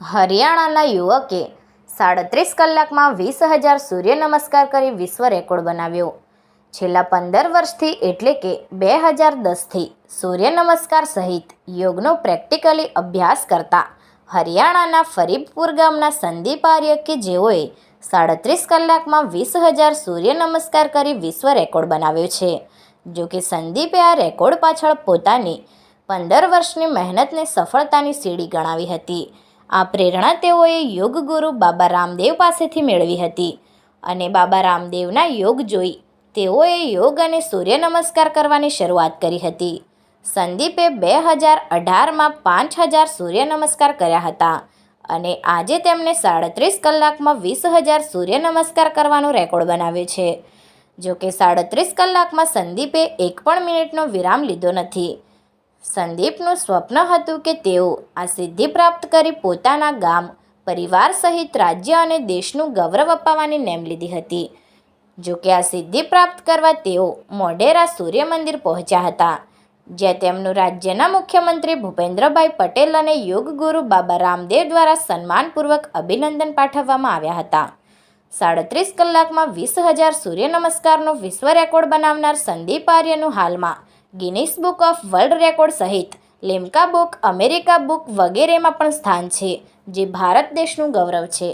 હરિયાણાના યુવકે સાડત્રીસ કલાકમાં વીસ હજાર સૂર્ય નમસ્કાર કરી વિશ્વ રેકોર્ડ બનાવ્યો. છેલ્લા પંદર વર્ષથી એટલે કે બે હજાર દસથી સૂર્ય નમસ્કાર સહિત યોગનો પ્રેક્ટિકલી અભ્યાસ કરતા હરિયાણાના ફરીબપુર ગામના સંદીપ આર્ય કે જેઓએ સાડત્રીસ કલાકમાં વીસ હજાર સૂર્ય નમસ્કાર કરી વિશ્વ રેકોર્ડ બનાવ્યો છે. જો કે સંદીપે આ રેકોર્ડ પાછળ પોતાની પંદર વર્ષની મહેનતને સફળતાની સીડી ગણાવી હતી. આ પ્રેરણા તેઓએ યોગ ગુરુ બાબા રામદેવ પાસેથી મેળવી હતી. અને બાબા રામદેવના યોગ જોઈ તેઓએ યોગ અને સૂર્ય નમસ્કાર કરવાની શરૂઆત કરી હતી. સંદીપે બે હજાર અઢારમાં પાંચ હજાર સૂર્ય નમસ્કાર કર્યા હતા અને આજે તેમણે સાડત્રીસ કલાકમાં વીસ હજાર સૂર્ય નમસ્કાર કરવાનો રેકોર્ડ બનાવ્યો છે. જો કે સાડત્રીસ કલાકમાં સંદીપે એક પણ મિનિટનો વિરામ લીધો નથી. સંદીપનું સ્વપ્ન હતું કે તેઓ આ સિદ્ધિ પ્રાપ્ત કરી પોતાના ગામ, પરિવાર સહિત રાજ્ય અને દેશનું ગૌરવ અપાવવાની નેમ લીધી હતી. જો કે આ સિદ્ધિ પ્રાપ્ત કરવા તેઓ મોઢેરા સૂર્ય મંદિર પહોંચ્યા હતા, જ્યાં તેમનું રાજ્યના મુખ્યમંત્રી ભૂપેન્દ્રભાઈ પટેલ અને યોગ ગુરુ બાબા રામદેવ દ્વારા સન્માનપૂર્વક અભિનંદન પાઠવવામાં આવ્યા હતા. સાડત્રીસ કલાકમાં વીસ હજાર સૂર્ય નમસ્કારનો વિશ્વ રેકોર્ડ બનાવનાર સંદીપ આર્યનું હાલમાં Guinness Book of World Record સહિત લિમ્કા બુક, અમેરિકા બુક વગેરેમાં પણ સ્થાન છે, જે ભારત દેશનું ગૌરવ છે.